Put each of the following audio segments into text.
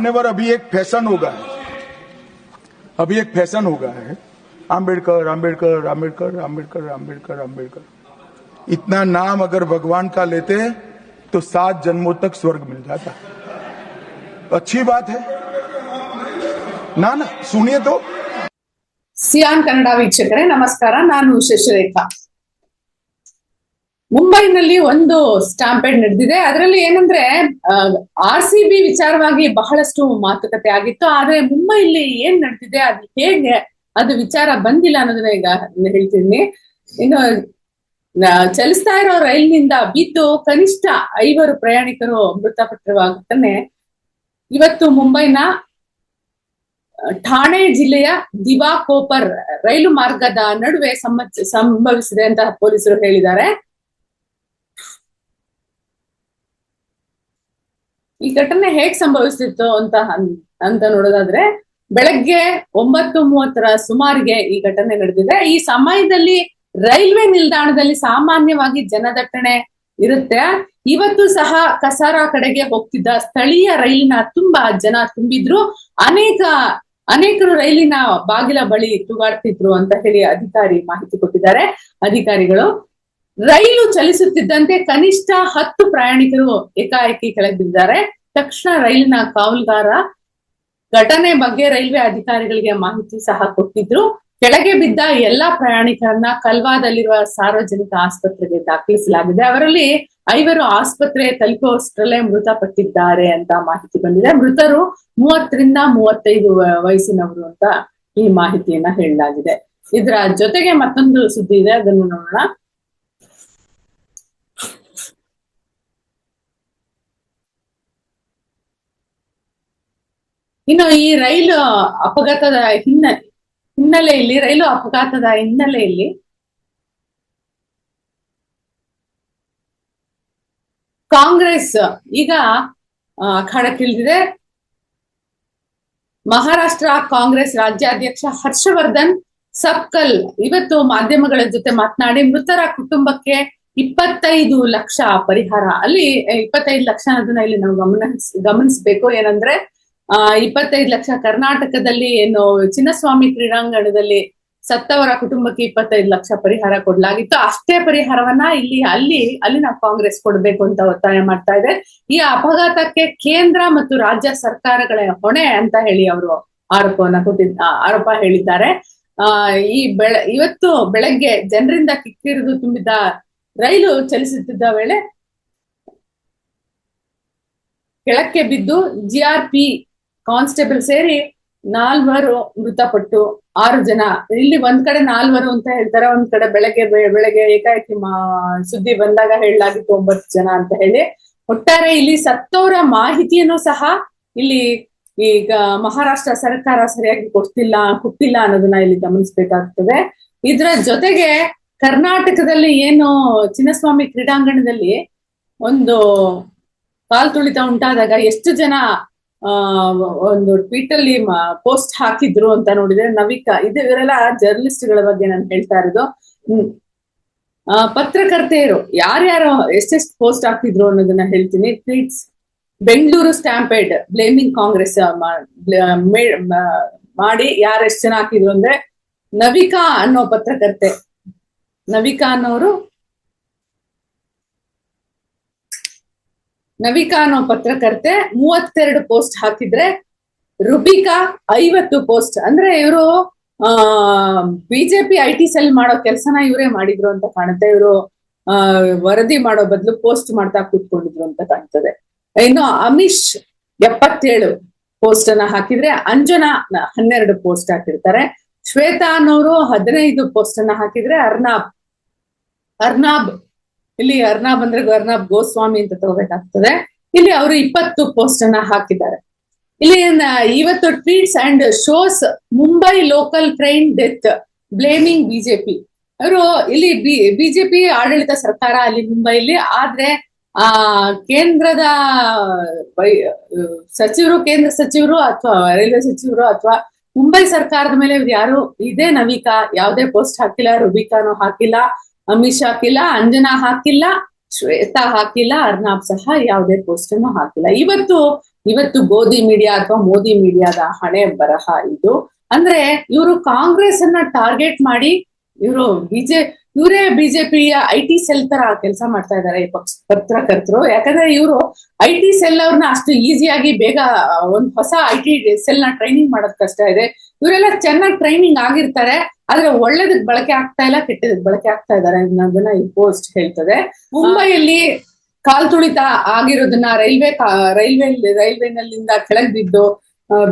मान्यवर अभी एक फैशन हो गया है अभी एक फैशन हो गया है आम्बेडकर आम्बेडकर आम्बेडकर आम्बेडकर आम्बेडकर आम्बेडकर इतना नाम अगर भगवान का लेते हैं तो सात जन्मों तक स्वर्ग मिल जाता है अच्छी बात है ना ना सुनिए तो ಸಿಯಾನ್ ಕನ್ನಡ ವೀಕ್ಷಕರೇ ನಮಸ್ಕಾರ ನಾನು ಶಶಿರೇಖಾ ಮುಂಬೈನಲ್ಲಿ ಒಂದು ಸ್ಟಾಂಪೇಡ್ ನಡೆದಿದೆ. ಅದರಲ್ಲಿ ಏನಂದ್ರೆ ಆರ್ ಸಿ ಬಿ ವಿಚಾರವಾಗಿ ಬಹಳಷ್ಟು ಮಾತುಕತೆ ಆಗಿತ್ತು. ಆದ್ರೆ ಮುಂಬೈಲಿ ಏನ್ ನಡೆದಿದೆ, ಅದು ಹೇಗೆ, ಅದು ವಿಚಾರ ಬಂದಿಲ್ಲ ಅನ್ನೋದನ್ನ ಈಗ ಹೇಳ್ತೀನಿ. ಇನ್ನು ಚಲಿಸ್ತಾ ಇರೋ ರೈಲಿನಿಂದ ಬಿದ್ದು ಕನಿಷ್ಠ ಐವರು ಪ್ರಯಾಣಿಕರು ಮೃತಪಟ್ಟಿರುವ ಘಟನೆ ಇವತ್ತು ಮುಂಬೈನ ಠಾಣೆ ಜಿಲ್ಲೆಯ ದಿವಾ ಕೋಪರ್ ರೈಲು ಮಾರ್ಗದ ನಡುವೆ ಸಂಭವಿಸಿದೆ ಅಂತ ಪೊಲೀಸರು ಹೇಳಿದ್ದಾರೆ. ಈ ಘಟನೆ ಹೇಗ್ ಸಂಭವಿಸಿತ್ತು ಅಂತ ಅಂತ ನೋಡೋದಾದ್ರೆ, ಬೆಳಗ್ಗೆ ಒಂಬತ್ತು ಮೂವತ್ತರ ಸುಮಾರಿಗೆ ಈ ಘಟನೆ ನಡೆದಿದೆ. ಈ ಸಮಯದಲ್ಲಿ ರೈಲ್ವೆ ನಿಲ್ದಾಣದಲ್ಲಿ ಸಾಮಾನ್ಯವಾಗಿ ಜನದಟ್ಟಣೆ ಇರುತ್ತೆ. ಇವತ್ತು ಸಹ ಕಸಾರ ಕಡೆಗೆ ಹೋಗ್ತಿದ್ದ ಸ್ಥಳೀಯ ರೈಲಿನ ತುಂಬಾ ಜನ ತುಂಬಿದ್ರು. ಅನೇಕ, ಅನೇಕರು ರೈಲಿನ ಬಾಗಿಲ ಬಳಿ ತೂಗಾಡ್ತಿದ್ರು ಅಂತ ಹೇಳಿ ಅಧಿಕಾರಿ ಮಾಹಿತಿ ಕೊಟ್ಟಿದ್ದಾರೆ. ಅಧಿಕಾರಿಗಳು ರೈಲು ಚಲಿಸುತ್ತಿದ್ದಂತೆ ಕನಿಷ್ಠ ಹತ್ತು ಪ್ರಯಾಣಿಕರು ಏಕಾಏಕಿ ಕೆಳಗಿದ್ದಾರೆ ತಕ್ಷಣ ರೈಲಿನ ಕಾವಲುಗಾರ ಘಟನೆ ಬಗ್ಗೆ ರೈಲ್ವೆ ಅಧಿಕಾರಿಗಳಿಗೆ ಮಾಹಿತಿ ಸಹ ಕೊಟ್ಟಿದ್ರು. ಕೆಳಗೆ ಬಿದ್ದ ಎಲ್ಲಾ ಪ್ರಯಾಣಿಕರನ್ನ ಕಲ್ವಾದಲ್ಲಿರುವ ಸಾರ್ವಜನಿಕ ಆಸ್ಪತ್ರೆಗೆ ದಾಖಲಿಸಲಾಗಿದೆ. ಅವರಲ್ಲಿ ಐವರು ಆಸ್ಪತ್ರೆ ತಲುಪುವಷ್ಟರಲ್ಲೇ ಮೃತಪಟ್ಟಿದ್ದಾರೆ ಅಂತ ಮಾಹಿತಿ ಬಂದಿದೆ. ಮೃತರು ಮೂವತ್ತರಿಂದ ಮೂವತ್ತೈದು ವಯಸ್ಸಿನವರು ಅಂತ ಈ ಮಾಹಿತಿಯನ್ನ ಹೇಳಲಾಗಿದೆ. ಇದರ ಜೊತೆಗೆ ಮತ್ತೊಂದು ಸುದ್ದಿ ಇದೆ. ಅದನ್ನು ನೋಡೋಣ. ಇನ್ನು ಈ ರೈಲು ಅಪಘಾತದ ಹಿನ್ನೆಲೆ ಹಿನ್ನೆಲೆಯಲ್ಲಿ, ರೈಲು ಅಪಘಾತದ ಹಿನ್ನೆಲೆಯಲ್ಲಿ ಕಾಂಗ್ರೆಸ್ ಈಗ ಅಖಾಡಕ್ಕಿಳಿದಿದೆ ಮಹಾರಾಷ್ಟ್ರ ಕಾಂಗ್ರೆಸ್ ರಾಜ್ಯಾಧ್ಯಕ್ಷ ಹರ್ಷವರ್ಧನ್, ಸಬ್ಕಲ್ ಇವತ್ತು ಮಾಧ್ಯಮಗಳ ಜೊತೆ ಮಾತನಾಡಿ ಮೃತರ ಕುಟುಂಬಕ್ಕೆ ಇಪ್ಪತ್ತೈದು ಲಕ್ಷ ಪರಿಹಾರ. ಅಲ್ಲಿ, ಇಪ್ಪತ್ತೈದು ಲಕ್ಷ ಅನ್ನೋದನ್ನ ಇಲ್ಲಿ ನಾವು ಗಮನ ಗಮನಿಸ್ಬೇಕು. ಏನಂದ್ರೆ ಆ, ಇಪ್ಪತ್ತೈದು ಲಕ್ಷ ಕರ್ನಾಟಕದಲ್ಲಿ ಏನು ಚಿನ್ನಸ್ವಾಮಿ ಕ್ರೀಡಾಂಗಣದಲ್ಲಿ ಸತ್ತವರ ಕುಟುಂಬಕ್ಕೆ ಇಪ್ಪತ್ತೈದು ಲಕ್ಷ ಪರಿಹಾರ ಕೊಡ್ಲಾಗಿತ್ತು. ಅಷ್ಟೇ ಪರಿಹಾರವನ್ನ ಇಲ್ಲಿ, ಅಲ್ಲಿ ಅಲ್ಲಿನ ಕಾಂಗ್ರೆಸ್ ಕೊಡ್ಬೇಕು ಅಂತ ಒತ್ತಾಯ ಮಾಡ್ತಾ ಇದೆ. ಈ ಅಪಘಾತಕ್ಕೆ ಕೇಂದ್ರ ಮತ್ತು ರಾಜ್ಯ ಸರ್ಕಾರಗಳ ಹೊಣೆ ಅಂತ ಹೇಳಿ ಅವರು ಆರೋಪವನ್ನ ಕೊಟ್ಟಿದ್ದ ಆರೋಪ ಹೇಳಿದ್ದಾರೆ. ಆ, ಈ ಬೆಳ, ಇವತ್ತು ಬೆಳಗ್ಗೆ ಜನರಿಂದ ಕಿಕ್ಕಿರಿದು ತುಂಬಿದ್ದ ರೈಲು ಚಲಿಸುತ್ತಿದ್ದ ವೇಳೆ ಕೆಳಕ್ಕೆ ಬಿದ್ದು ಜಿಆರ್ಪಿ ಕಾನ್ಸ್ಟೇಬಲ್ ಸೇರಿ ನಾಲ್ವರು ಮೃತಪಟ್ಟು ಆರು ಜನ. ಇಲ್ಲಿ ಒಂದ್ ಕಡೆ ನಾಲ್ವರು ಅಂತ ಹೇಳ್ತಾರೆ, ಒಂದ್ ಕಡೆ ಬೆಳಗ್ಗೆ ಬೆಳಗ್ಗೆ ಏಕಾಏಕಿ ಸುದ್ದಿ ಬಂದಾಗ ಹೇಳಲಾಗಿತ್ತು ಒಂಬತ್ತು ಜನ ಅಂತ ಹೇಳಿ. ಒಟ್ಟಾರೆ ಇಲ್ಲಿ ಸತ್ತವರ ಮಾಹಿತಿಯನ್ನು ಸಹ ಇಲ್ಲಿ ಈಗ ಮಹಾರಾಷ್ಟ್ರ ಸರ್ಕಾರ ಸರಿಯಾಗಿ ಕೊಡ್ತಿಲ್ಲ, ಕೊಟ್ಟಿಲ್ಲ ಅನ್ನೋದನ್ನ ಇಲ್ಲಿ ಗಮನಿಸ್ಬೇಕಾಗ್ತದೆ. ಇದ್ರ ಜೊತೆಗೆ ಕರ್ನಾಟಕದಲ್ಲಿ ಏನು ಚಿನ್ನಸ್ವಾಮಿ ಕ್ರೀಡಾಂಗಣದಲ್ಲಿ ಒಂದು ಕಾಲ್ ತುಳಿತ ಉಂಟಾದಾಗ ಎಷ್ಟು ಜನ ಒಂದು ಟ್ವೀಟ್ ಅಲ್ಲಿ ಪೋಸ್ಟ್ ಹಾಕಿದ್ರು ಅಂತ ನೋಡಿದ್ರೆ ನವಿಕಾ, ಇದು ಇವರೆಲ್ಲ ಜರ್ನಲಿಸ್ಟ್ಗಳ ಬಗ್ಗೆ ನಾನು ಹೇಳ್ತಾ ಇರೋದು. ಪತ್ರಕರ್ತೆಯರು, ಯಾರ್ಯಾರು ಎಷ್ಟೆಷ್ಟು ಪೋಸ್ಟ್ ಹಾಕಿದ್ರು ಅನ್ನೋದನ್ನ ಹೇಳ್ತೀನಿ. Tweets, Bengaluru stampede, blaming Congress ಮಾಡಿ ಯಾರು ಎಷ್ಟು ಜನ ಹಾಕಿದ್ರು ಅಂದ್ರೆ ನವಿಕಾ ಅನ್ನೋ ಪತ್ರಕರ್ತೆ. ನವಿಕಾ ಅನ್ನೋರು ನವಿಕಾ ಅನ್ನೋ ಪತ್ರಕರ್ತೆ ಮೂವತ್ತೆರಡು ಪೋಸ್ಟ್ ಹಾಕಿದ್ರೆ, ರುಬಿಕಾ ಐವತ್ತು ಪೋಸ್ಟ್. ಅಂದ್ರೆ ಇವರು, ಆ, ಬಿಜೆಪಿ ಐ ಟಿ ಸೆಲ್ ಮಾಡೋ ಕೆಲಸನ ಇವರೇ ಮಾಡಿದ್ರು ಅಂತ ಕಾಣುತ್ತೆ. ಇವರು ವರದಿ ಮಾಡೋ ಬದಲು ಪೋಸ್ಟ್ ಮಾಡ್ತಾ ಕೂತ್ಕೊಂಡಿದ್ರು ಅಂತ ಕಾಣ್ತದೆ. ಇನ್ನು ಅಮಿಶ್ ಎಪ್ಪತ್ತೇಳು ಪೋಸ್ಟ್ ಅನ್ನ ಹಾಕಿದ್ರೆ, ಅಂಜನಾ ಹನ್ನೆರಡು ಪೋಸ್ಟ್ ಹಾಕಿರ್ತಾರೆ. ಶ್ವೇತಾ ಅನ್ನೋರು ಹದಿನೈದು ಪೋಸ್ಟ್ ಅನ್ನ ಹಾಕಿದ್ರೆ, ಅರ್ನಾಬ್. ಅರ್ನಾಬ್ ಇಲ್ಲಿ ಅರ್ನಾಬ್ ಅಂದ್ರೆ ಅರ್ನಾಬ್ ಗೋಸ್ವಾಮಿ ಅಂತ ತಗೋಬೇಕಾಗ್ತದೆ. ಇಲ್ಲಿ ಅವರು ಇಪ್ಪತ್ತು ಪೋಸ್ಟ್ ಅನ್ನ ಹಾಕಿದ್ದಾರೆ. ಇಲ್ಲಿ ಇವತ್ತು tweets and shows Mumbai local train death blaming BJP ಅವರು ಇಲ್ಲಿ ಬಿ ಬಿಜೆಪಿ ಆಡಳಿತ ಸರ್ಕಾರ ಅಲ್ಲಿ ಮುಂಬೈಲಿ ಆದ್ರೆ, ಆ, ಕೇಂದ್ರದ ಸಚಿವರು, ಕೇಂದ್ರ ಸಚಿವರು ಅಥವಾ ರೈಲ್ವೆ ಸಚಿವರು ಅಥವಾ ಮುಂಬೈ ಸರ್ಕಾರದ ಮೇಲೆ ಇವ್ರು ಯಾರು ಇದೇ ನವಿಕಾ, ಯಾವುದೇ ಪೋಸ್ಟ್ ಹಾಕಿಲ್ಲ ರುಬಿಕಾನು ಹಾಕಿಲ್ಲ. ಅಮಿತ್ ಹಾಕಿಲ್ಲ, ಅಂಜನಾ ಹಾಕಿಲ್ಲ, ಶ್ವೇತಾ ಹಾಕಿಲ್ಲ, ಅರ್ನಾಬ್ ಸಹ ಯಾವುದೇ ಪೋಸ್ಟ್ ಅನ್ನು ಹಾಕಿಲ್ಲ. ಇವತ್ತು ಇವತ್ತು ಗೋಧಿ ಮೀಡಿಯಾ ಅಥವಾ ಮೋದಿ ಮೀಡಿಯಾದ ಹಣೆ ಬರಹ ಇದು. ಅಂದ್ರೆ ಇವರು ಕಾಂಗ್ರೆಸ್ ಅನ್ನ ಟಾರ್ಗೆಟ್ ಮಾಡಿ ಇವರು ಬಿಜೆ, ಇವರೇ ಬಿಜೆಪಿಯ ಐ ಟಿ ಸೆಲ್ ತರ ಕೆಲಸ ಮಾಡ್ತಾ ಇದ್ದಾರೆ ಈ ಪಕ್ಷ, ಪತ್ರಕರ್ತರು. ಯಾಕಂದ್ರೆ ಇವರು ಐ ಟಿ ಸೆಲ್ ಅವ್ರನ್ನ ಅಷ್ಟು ಈಸಿಯಾಗಿ ಬೇಗ ಒಂದು ಹೊಸ ಐ ಟಿ ಸೆಲ್ನ ಟ್ರೈನಿಂಗ್ ಮಾಡೋದ್ ಕಷ್ಟ ಇದೆ. ಇವರೆಲ್ಲ ಚೆನ್ನಾಗಿ ಟ್ರೈನಿಂಗ್ ಆಗಿರ್ತಾರೆ, ಆದ್ರೆ ಒಳ್ಳೇದಕ್ ಬಳಕೆ ಆಗ್ತಾ ಇಲ್ಲ, ಕೆಟ್ಟದಕ್ ಬಳಕೆ ಆಗ್ತಾ ಇದಾರೆ ಅನ್ನೋದನ್ನ ಈ ಪೋಸ್ಟ್ ಹೇಳ್ತದೆ. ಮುಂಬೈಯಲ್ಲಿ ಕಾಲ್ ತುಳಿತ ಆಗಿರೋದನ್ನ ರೈಲ್ವೆ ರೈಲ್ವೆ, ರೈಲ್ವೆನಲ್ಲಿಂದ ಕೆಳಗ್ ಬಿದ್ದು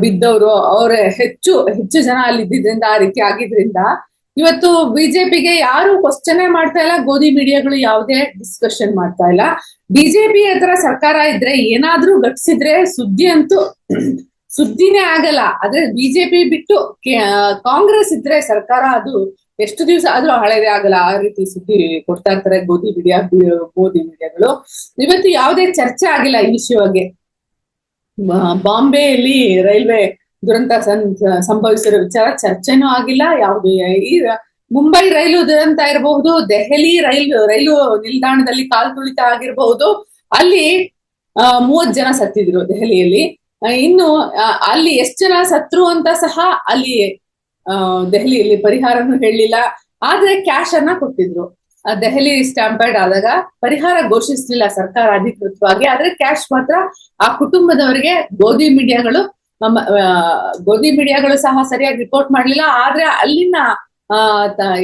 ಬಿದ್ದವರು, ಅವ್ರ ಹೆಚ್ಚು ಹೆಚ್ಚು ಜನ ಅಲ್ಲಿ ಇದ್ದಿದ್ರಿಂದ ಆ ರೀತಿ ಆಗಿದ್ರಿಂದ, ಇವತ್ತು ಬಿಜೆಪಿಗೆ ಯಾರು ಕ್ವಶನ್ ಮಾಡ್ತಾ ಇಲ್ಲ, ಗೋಧಿ ಮೀಡಿಯಾಗಳು ಯಾವುದೇ ಡಿಸ್ಕಷನ್ ಮಾಡ್ತಾ ಇಲ್ಲ. ಬಿಜೆಪಿ ಹತ್ರ ಸರ್ಕಾರ ಇದ್ರೆ ಏನಾದ್ರೂ ಘಟಿಸಿದ್ರೆ ಸುದ್ದಿ ಅಂತೂ ಸುದ್ದಿನೇ ಆಗಲ್ಲ. ಆದ್ರೆ ಬಿಜೆಪಿ ಬಿಟ್ಟು ಕಾಂಗ್ರೆಸ್ ಇದ್ರೆ ಸರ್ಕಾರ ಅದು ಎಷ್ಟು ದಿವಸ ಆದ್ರೂ ಹಳೇದೇ ಆಗಲ್ಲ. ಆ ರೀತಿ ಸುದ್ದಿ ಕೊಡ್ತಾ ಇರ್ತಾರೆ ಗೋಧಿ ಮೀಡಿಯಾ ಗೋಧಿ ಮೀಡಿಯಾಗಳು. ಇವತ್ತು ಯಾವುದೇ ಚರ್ಚೆ ಆಗಿಲ್ಲ ಈ ವಿಷಯವಾಗಿ ಬಗ್ಗೆ. ಬಾಂಬೆಯಲ್ಲಿ ರೈಲ್ವೆ ದುರಂತ ಸಂಭವಿಸಿರೋ ವಿಚಾರ ಚರ್ಚೆನೂ ಆಗಿಲ್ಲ. ಯಾವುದು, ಈ ಮುಂಬೈ ರೈಲು ದುರಂತ ಇರಬಹುದು, ದೆಹಲಿ ರೈಲು ರೈಲು ನಿಲ್ದಾಣದಲ್ಲಿ ಕಾಲ್ ತುಳಿತ ಆಗಿರಬಹುದು. ಅಲ್ಲಿ ಮೂವತ್ ಜನ ಸತ್ತಿದ್ರು ದೆಹಲಿಯಲ್ಲಿ. ಇನ್ನು ಅಲ್ಲಿ ಎಷ್ಟು ಜನ ಸತ್ರು ಅಂತ ಸಹ ಅಲ್ಲಿ ದೆಹಲಿಯಲ್ಲಿ ಪರಿಹಾರನೂ ಹೇಳಲಿಲ್ಲ ಆದ್ರೆ ಕ್ಯಾಶ್ ಅನ್ನ ಕೊಟ್ಟಿದ್ರು. ದೆಹಲಿ ಸ್ಟ್ಯಾಂಪೈಡ್ ಆದಾಗ ಪರಿಹಾರ ಘೋಷಿಸಲಿಲ್ಲ ಸರ್ಕಾರ ಅಧಿಕೃತವಾಗಿ. ಆದ್ರೆ ಕ್ಯಾಶ್ ಮಾತ್ರ ಆ ಕುಟುಂಬದವರಿಗೆ, ಗೋಧಿ ಮೀಡಿಯಾಗಳು ಗೋಧಿ ಮೀಡಿಯಾಗಳು ಸಹ ಸರಿಯಾಗಿ ರಿಪೋರ್ಟ್ ಮಾಡ್ಲಿಲ್ಲ. ಆದ್ರೆ ಅಲ್ಲಿನ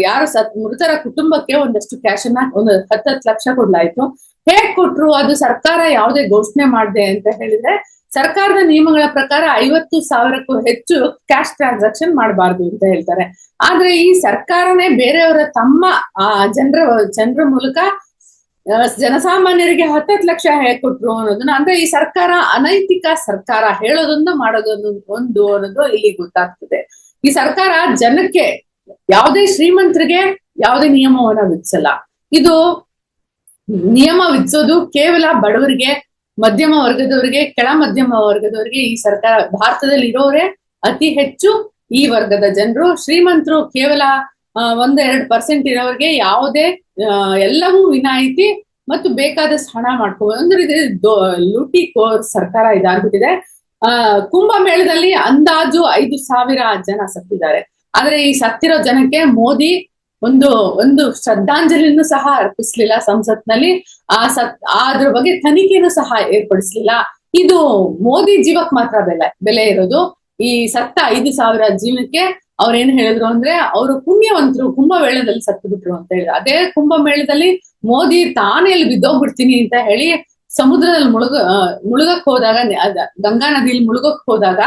ಯಾರು ಸತ್, ಮೃತರ ಕುಟುಂಬಕ್ಕೆ ಒಂದಷ್ಟು ಕ್ಯಾಶ್ ಅನ್ನ ಒಂದು ಹತ್ತತ್ತು ಲಕ್ಷ ಕೊಡ್ಲಾಯ್ತು. ಹೇಗ್ ಕೊಟ್ರು ಅದು ಸರ್ಕಾರ ಯಾವುದೇ ಘೋಷಣೆ ಮಾಡಿದೆ ಅಂತ ಹೇಳಿದ್ರೆ ಸರ್ಕಾರದ ನಿಯಮಗಳ ಪ್ರಕಾರ ಐವತ್ತು ಸಾವಿರಕ್ಕೂ ಹೆಚ್ಚು ಕ್ಯಾಶ್ ಟ್ರಾನ್ಸಾಕ್ಷನ್ ಮಾಡಬಾರ್ದು ಅಂತ ಹೇಳ್ತಾರೆ. ಆದ್ರೆ ಈ ಸರ್ಕಾರನೇ ಬೇರೆಯವರ ತಮ್ಮ ಜನರ ಜನರ ಮೂಲಕ ಜನಸಾಮಾನ್ಯರಿಗೆ ಹತ್ತತ್ತು ಲಕ್ಷ ಕೊಟ್ರು ಅನ್ನೋದನ್ನ, ಅಂದ್ರೆ ಈ ಸರ್ಕಾರ ಅನೈತಿಕ ಸರ್ಕಾರ ಹೇಳೋದೊಂದು ಮಾಡೋದೊಂದು ಒಂದು ಅನ್ನೋದು ಇಲ್ಲಿ ಗೊತ್ತಾಗ್ತದೆ. ಈ ಸರ್ಕಾರ ಜನಕ್ಕೆ ಯಾವುದೇ ಶ್ರೀಮಂತರಿಗೆ ಯಾವುದೇ ನಿಯಮವನ್ನ ವಿಧಿಸಲ್ಲ. ಇದು ನಿಯಮ ವಿಧಿಸೋದು ಕೇವಲ ಬಡವರಿಗೆ ಮಧ್ಯಮ ವರ್ಗದವರಿಗೆ, ಕೆಳ ಮಧ್ಯಮ ವರ್ಗದವರಿಗೆ ಈ ಸರ್ಕಾರ ಭಾರತದಲ್ಲಿ ಇರೋರೇ ಅತಿ ಹೆಚ್ಚು ಈ ವರ್ಗದ ಜನರು. ಶ್ರೀಮಂತರು ಕೇವಲ ಒಂದ್ ಎರಡ್ ಪರ್ಸೆಂಟ್ ಇರೋರಿಗೆ ಯಾವುದೇ ಎಲ್ಲವೂ ವಿನಾಯಿತಿ ಮತ್ತು ಬೇಕಾದಷ್ಟು ಹಣ ಮಾಡ್ಕೋಬಹುದು ಅಂದ್ರೆ ಇದು ಲೂಟಿ ಕೋರ್ ಸರ್ಕಾರ ಇದಾಗ್ಬಿಟ್ಟಿದೆ. ಆ, ಕುಂಭಮೇಳದಲ್ಲಿ ಅಂದಾಜು ಐದು ಸಾವಿರ ಜನ ಸತ್ತಿದ್ದಾರೆ. ಆದ್ರೆ ಈ ಸತ್ತಿರೋ ಜನಕ್ಕೆ ಮೋದಿ ಒಂದು ಒಂದು ಶ್ರದ್ಧಾಂಜಲಿನೂ ಸಹ ಅರ್ಪಿಸ್ಲಿಲ್ಲ ಸಂಸತ್ನಲ್ಲಿ. ಆ ಸತ್ ಅದ್ರ ಬಗ್ಗೆ ತನಿಖೆನೂ ಸಹ ಏರ್ಪಡಿಸ್ಲಿಲ್ಲ. ಇದು ಮೋದಿ ಜೀವಕ್ ಮಾತ್ರ ಬೆಲೆ ಬೆಲೆ ಇರೋದು. ಈ ಸತ್ತ ಐದು ಸಾವಿರ ಜೀವನಕ್ಕೆ ಅವ್ರೇನ್ ಹೇಳಿದ್ರು ಅಂದ್ರೆ, ಅವರು ಪುಣ್ಯವಂತರು ಕುಂಭಮೇಳದಲ್ಲಿ ಸತ್ತು ಬಿಟ್ರು ಅಂತ ಹೇಳಿದ್ರು. ಅದೇ ಕುಂಭಮೇಳದಲ್ಲಿ ಮೋದಿ ತಾನೇ ಅಲ್ಲಿ ಬಿದ್ದೋಗ್ಬಿಡ್ತೀನಿ ಅಂತ ಹೇಳಿ ಸಮುದ್ರದಲ್ಲಿ ಮುಳುಗ ಮುಳುಗಕ್ ಹೋದಾಗ ಗಂಗಾ ನದಿಯಲ್ಲಿ ಮುಳುಗಕ್ ಹೋದಾಗ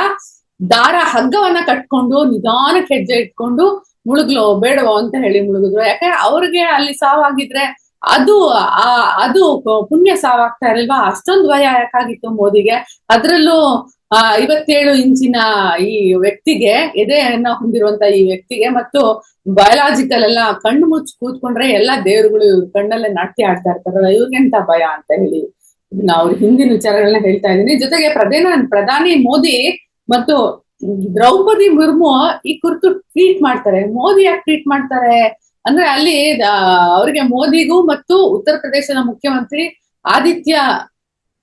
ದಾರ ಹಗ್ಗವನ್ನ ಕಟ್ಕೊಂಡು ನಿಧಾನಕ್ಕೆ ಹೆಜ್ಜೆ ಇಟ್ಕೊಂಡು ಮುಳುಗ್ಲೋ, ಬೇಡವೋ ಅಂತ ಹೇಳಿ ಮುಳುಗಿದ್ರು. ಯಾಕೆ ಅವ್ರಿಗೆ ಅಲ್ಲಿ ಸಾವಾಗಿದ್ರೆ ಅದು ಆ, ಅದು ಪುಣ್ಯ ಸಾವಾಗ್ತಾ ಇರಲ್ವಾ? ಅಷ್ಟೊಂದು ಭಯ ಯಾಕಾಗಿತ್ತು ಮೋದಿಗೆ. ಅದ್ರಲ್ಲೂ, ಆ, ಐವತ್ತೇಳು ಇಂಚಿನ ಈ ವ್ಯಕ್ತಿಗೆ, ಎದೆಯನ್ನ ಹೊಂದಿರುವಂತ ಈ ವ್ಯಕ್ತಿಗೆ ಮತ್ತು ಬಯಲಾಜಿಕಲ್ ಎಲ್ಲ ಕಣ್ಣು ಮುಚ್ಚಿ ಕೂತ್ಕೊಂಡ್ರೆ ಎಲ್ಲಾ ದೇವರುಗಳು ಇವ್ರ ಕಣ್ಣಲ್ಲೇ ನಾಟ್ಯ ಆಡ್ತಾ ಇರ್ತಾರಲ್ಲ, ಇವ್ರಿಗೆಂತ ಭಯ ಅಂತ ಹೇಳಿ ನಾವು ಹಿಂದಿನ ವಿಚಾರಗಳನ್ನ ಹೇಳ್ತಾ ಇದ್ದೀನಿ. ಜೊತೆಗೆ ಪ್ರಧಾನ, ಪ್ರಧಾನಿ ಮೋದಿ ಮತ್ತು ದ್ರೌಪದಿ ಮುರ್ಮು ಈ ಕುರಿತು ಟ್ವೀಟ್ ಮಾಡ್ತಾರೆ. ಮೋದಿ ಯಾಕೆ ಟ್ವೀಟ್ ಮಾಡ್ತಾರೆ? ಅಂದ್ರೆ ಅಲ್ಲಿ ಅವರಿಗೆ ಮೋದಿಗೂ ಮತ್ತು ಉತ್ತರ ಪ್ರದೇಶದ ಮುಖ್ಯಮಂತ್ರಿ ಆದಿತ್ಯ,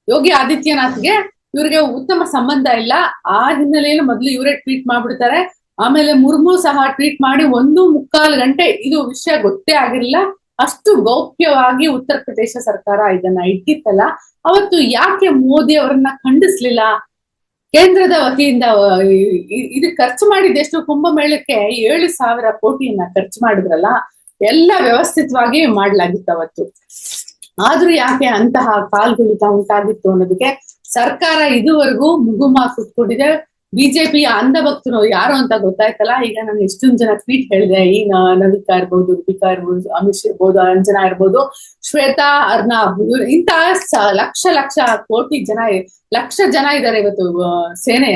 ಯೋಗಿ ಆದಿತ್ಯನಾಥ್ಗೆ ಇವ್ರಿಗೆ ಉತ್ತಮ ಸಂಬಂಧ ಇಲ್ಲ. ಆ ಹಿನ್ನೆಲೆಯಲ್ಲಿ ಮೊದಲು ಇವರೇ ಟ್ವೀಟ್ ಮಾಡ್ಬಿಡ್ತಾರೆ. ಆಮೇಲೆ ಮುರ್ಮು ಸಹ ಟ್ವೀಟ್ ಮಾಡಿ ಒಂದು ಮುಕ್ಕಾಲು ಗಂಟೆ ಇದು ವಿಷಯ ಗೊತ್ತೇ ಆಗಿರಲಿಲ್ಲ. ಅಷ್ಟು ಗೌಪ್ಯವಾಗಿ ಉತ್ತರ ಪ್ರದೇಶ ಸರ್ಕಾರ ಇದನ್ನ ಇಟ್ಟಿತ್ತಲ್ಲ. ಅವತ್ತು ಯಾಕೆ ಮೋದಿ ಅವರನ್ನ ಖಂಡಿಸ್ಲಿಲ್ಲ? ಕೇಂದ್ರದ ವತಿಯಿಂದ ಇದು ಖರ್ಚು ಮಾಡಿದ್ದೆಷ್ಟು ಕುಂಭಮೇಳಕ್ಕೆ ಏಳು ಸಾವಿರ ಕೋಟಿಯನ್ನ ಖರ್ಚು ಮಾಡಿದ್ರಲ್ಲ, ಎಲ್ಲ ವ್ಯವಸ್ಥಿತವಾಗಿ ಮಾಡ್ಲಾಗಿತ್ತು ಅವತ್ತು. ಆದ್ರೂ ಯಾಕೆ ಅಂತಹ ಕಾಲ್ಗುಳಿತ ಉಂಟಾಗಿತ್ತು ಅನ್ನೋದಕ್ಕೆ ಸರ್ಕಾರ ಇದುವರೆಗೂ ಮುಗುಮ ಕುತ್ಕೊಂಡಿದೆ ಬಿಜೆಪಿಯ ಅಂಧ ಭಕ್ತರು ಯಾರು ಅಂತ ಗೊತ್ತಾಯ್ತಲ್ಲ? ಈಗ ನಾನು ಎಷ್ಟೊಂದ್ ಜನ ಟ್ವೀಟ್ ಹೇಳಿದೆ. ಈ ನವಿಕಾ ಇರ್ಬೋದು ರೂಪಿಕಾ ಇರ್ಬೋದು, ಅಮಿತ್ ಇರ್ಬೋದು, ಅಂಜನಾ ಇರ್ಬೋದು, ಶ್ವೇತಾ ಅರ್ನಾಬ್ ಇಂತ ಲಕ್ಷ ಲಕ್ಷ ಕೋಟಿ ಜನ ಲಕ್ಷ ಜನ ಇದ್ದಾರೆ ಇವತ್ತು ಸೇನೆ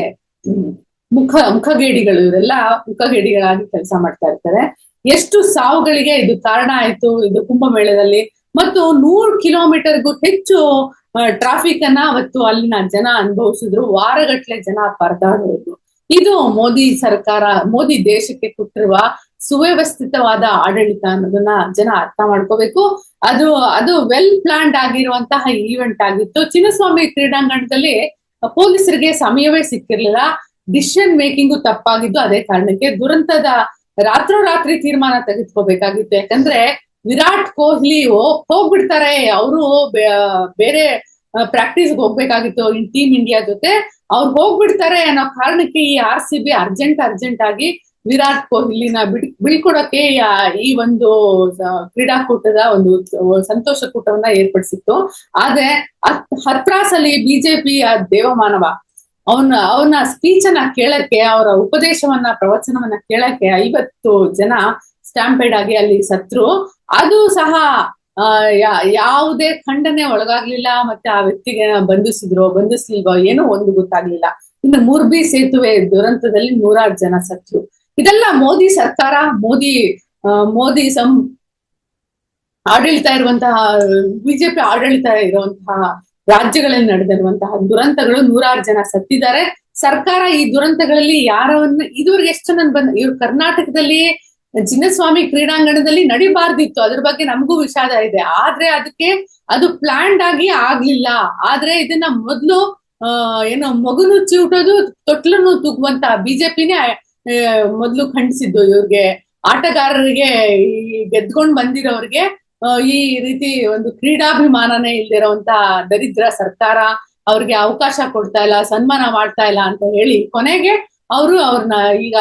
ಮುಖ, ಮುಖಗೇಡಿಗಳು. ಇವರೆಲ್ಲ ಮುಖಗೇಡಿಗಳಾಗಿ ಕೆಲಸ ಮಾಡ್ತಾ ಇರ್ತಾರೆ. ಎಷ್ಟು ಸಾವುಗಳಿಗೆ ಇದು ಕಾರಣ ಆಯ್ತು. ಇದು ಕುಂಭಮೇಳದಲ್ಲಿ. ಮತ್ತು ನೂರು ಕಿಲೋಮೀಟರ್ಗೂ ಹೆಚ್ಚು ಟ್ರಾಫಿಕ್ ಅನ್ನ ಅವತ್ತು ಅಲ್ಲಿನ ಜನ ಅನುಭವಿಸಿದ್ರು. ವಾರಗಟ್ಲೆ ಜನ ಪರದಾಡೋದು ಇದು ಮೋದಿ ಸರ್ಕಾರ, ಮೋದಿ ದೇಶಕ್ಕೆ ಕೊಟ್ಟಿರುವ ಸುವ್ಯವಸ್ಥಿತವಾದ ಆಡಳಿತ ಅನ್ನೋದನ್ನ ಜನ ಅರ್ಥ ಮಾಡ್ಕೋಬೇಕು. ಅದು ಅದು ವೆಲ್ ಪ್ಲಾನ್ಡ್ ಆಗಿರುವಂತಹ ಈವೆಂಟ್ ಆಗಿತ್ತು. ಚಿನ್ನಸ್ವಾಮಿ ಕ್ರೀಡಾಂಗಣದಲ್ಲಿ ಪೊಲೀಸರಿಗೆ ಸಮಯವೇ ಸಿಕ್ಕಿರ್ಲಿಲ್ಲ. ಡಿಸಿಷನ್ ಮೇಕಿಂಗು ತಪ್ಪಾಗಿದ್ದು ಅದೇ ಕಾರಣಕ್ಕೆ ದುರಂತದ ರಾತ್ರೋರಾತ್ರಿ ತೀರ್ಮಾನ ತೆಗೆದುಕೋಬೇಕಾಗಿತ್ತು. ಯಾಕಂದ್ರೆ ವಿರಾಟ್ ಕೊಹ್ಲಿ ಹೋಗ್ಬಿಡ್ತಾರೆ. ಅವರು ಬೇರೆ ಪ್ರಾಕ್ಟೀಸ್ ಹೋಗ್ಬೇಕಾಗಿತ್ತು ಟೀಮ್ ಇಂಡಿಯಾ ಜೊತೆ. ಅವ್ರು ಹೋಗ್ಬಿಡ್ತಾರೆ ಅನ್ನೋ ಕಾರಣಕ್ಕೆ ಈ R C B urgent urgent ಆಗಿ ವಿರಾಟ್ ಕೊಹ್ಲಿನ ಬಿಡ್ ಬಿಳ್ಕೊಡಕ್ಕೆ ಈ ಒಂದು ಕ್ರೀಡಾಕೂಟದ ಒಂದು ಸಂತೋಷ ಕೂಟವನ್ನ ಏರ್ಪಡಿಸಿತ್ತು. ಆದ್ರೆ ಹತ್ರಾಸಲ್ಲಿ ಬಿಜೆಪಿಯ ದೇವಮಾನವ, ಅವನ ಅವನ ಸ್ಪೀಚ್ ಅನ್ನ ಕೇಳಕ್ಕೆ, ಅವರ ಉಪದೇಶವನ್ನ, ಪ್ರವಚನವನ್ನ ಕೇಳಕ್ಕೆ ಐವತ್ತು ಜನ ಸ್ಟಾಂಪೇಡ್ ಆಗಿ ಅಲ್ಲಿ ಸತ್ರು. ಅದು ಸಹ ಯಾವುದೇ ಖಂಡನೆ ಒಳಗಾಗ್ಲಿಲ್ಲ, ಮತ್ತೆ ಆ ವ್ಯಕ್ತಿಗೆ ಬಂಧಿಸಿದ್ರು, ಬಂಧಿಸ್ಲಿಲ್ವೋ ಏನೋ ಒಂದು ಗೊತ್ತಾಗ್ಲಿಲ್ಲ. ಇನ್ನು ಮುರ್ಬಿ ಸೇತುವೆ ದುರಂತದಲ್ಲಿ ನೂರಾರು ಜನ ಸತ್ರು. ಇದೆಲ್ಲ ಮೋದಿ ಸರ್ಕಾರ, ಮೋದಿ ಮೋದಿ ಸಂ, ಆಡಳಿತ ಇರುವಂತಹ, ಬಿಜೆಪಿ ಆಡಳಿತ ಇರುವಂತಹ ರಾಜ್ಯಗಳಲ್ಲಿ ನಡೆದಿರುವಂತಹ ದುರಂತಗಳು ನೂರಾರು ಜನ ಸತ್ತಿದ್ದಾರೆ. ಸರ್ಕಾರ ಈ ದುರಂತಗಳಲ್ಲಿ ಯಾರವನ್ನ, ಇದುವರೆಗೆ ಎಷ್ಟು ಜನ ಬಂದ, ಇವ್ರು ಕರ್ನಾಟಕದಲ್ಲಿ ಚಿನ್ನಸ್ವಾಮಿ ಕ್ರೀಡಾಂಗಣದಲ್ಲಿ ನಡಿಬಾರ್ದಿತ್ತು. ಅದ್ರ ಬಗ್ಗೆ ನಮಗೂ ವಿಷಾದ ಇದೆ. ಆದ್ರೆ ಅದಕ್ಕೆ ಅದು ಪ್ಲಾನ್ಡ್ ಆಗಿ ಆಗ್ಲಿಲ್ಲ. ಆದ್ರೆ ಇದನ್ನ ಮೊದಲು ಏನು ಮಗುನು ಚಿವುಟೋದು ತೊಟ್ಲನ್ನು ತೂಗುವಂತ ಬಿಜೆಪಿನೇ ಮೊದಲು ಖಂಡಿಸಿದ್ದು ಇವ್ರಿಗೆ. ಆಟಗಾರರಿಗೆ ಈ ಗೆದ್ಕೊಂಡ್ ಬಂದಿರೋರಿಗೆ ಈ ರೀತಿ ಒಂದು ಕ್ರೀಡಾಭಿಮಾನನೇ ಇಲ್ದಿರೋಂತ ದರಿದ್ರ ಸರ್ಕಾರ ಅವ್ರಿಗೆ ಅವಕಾಶ ಕೊಡ್ತಾ ಇಲ್ಲ, ಸನ್ಮಾನ ಮಾಡ್ತಾ ಇಲ್ಲ ಅಂತ ಹೇಳಿ ಕೊನೆಗೆ ಅವರು ಅವ್ರನ್ನ ಈಗ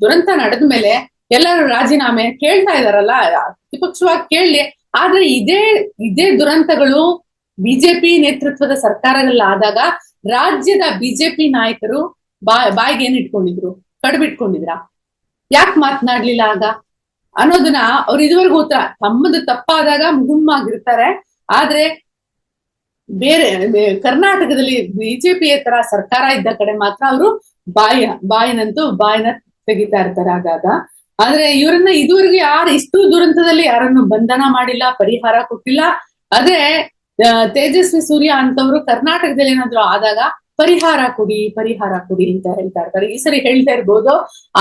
ದುರಂತ ನಡೆದ ಮೇಲೆ ಎಲ್ಲರೂ ರಾಜೀನಾಮೆ ಕೇಳ್ತಾ ಇದಾರಲ್ಲ ಪ್ರತಿಪಕ್ಷವಾಗಿ ಕೇಳಲಿ ಆದ್ರೆ ಇದೇ ಇದೇ ದುರಂತಗಳು ಬಿಜೆಪಿ ನೇತೃತ್ವದ ಸರ್ಕಾರಗಳಾದಾಗ ರಾಜ್ಯದ ಬಿಜೆಪಿ ನಾಯಕರು ಬಾ ಬಾಯಿಗೆ ಏನ್ ಇಟ್ಕೊಂಡಿದ್ರು, ಕಡ್ಬಿಟ್ಕೊಂಡಿದ್ರ. ಯಾಕೆ ಮಾತನಾಡ್ಲಿಲ್ಲ ಆಗ? ಅನ್ನೋದನ್ನ ಅವ್ರು ಇದುವರೆಗೂ ಉತ್ತರ, ತಮ್ಮದು ತಪ್ಪಾದಾಗ ಮುಗುಮ್ಮಾಗಿರ್ತಾರೆ, ಆದ್ರೆ ಬೇರೆ ಕರ್ನಾಟಕದಲ್ಲಿ ಬಿಜೆಪಿ ತರ ಸರ್ಕಾರ ಇದ್ದ ಕಡೆ ಮಾತ್ರ ಅವರು ಬಾಯ, ಬಾಯಿನಂತೂ ಬಾಯಿನ ತೆಗಿತಾ ಇರ್ತಾರೆ ಆಗಾಗ. ಆದ್ರೆ ಇವರನ್ನ ಇದುವರೆಗೂ ಯಾರು ಇಷ್ಟು ದುರಂತದಲ್ಲಿ ಯಾರನ್ನು ಬಂಧನ ಮಾಡಿಲ್ಲ, ಪರಿಹಾರ ಕೊಟ್ಟಿಲ್ಲ. ಅದೇ ತೇಜಸ್ವಿ ಸೂರ್ಯ ಅಂತವ್ರು ಕರ್ನಾಟಕದಲ್ಲಿ ಏನಾದ್ರು ಆದಾಗ ಪರಿಹಾರ ಕೊಡಿ ಪರಿಹಾರ ಕೊಡಿ ಅಂತ ಹೇಳ್ತಾ ಇರ್ತಾರೆ. ಈ ಸರಿ ಹೇಳ್ತಾ ಇರ್ಬೋದು.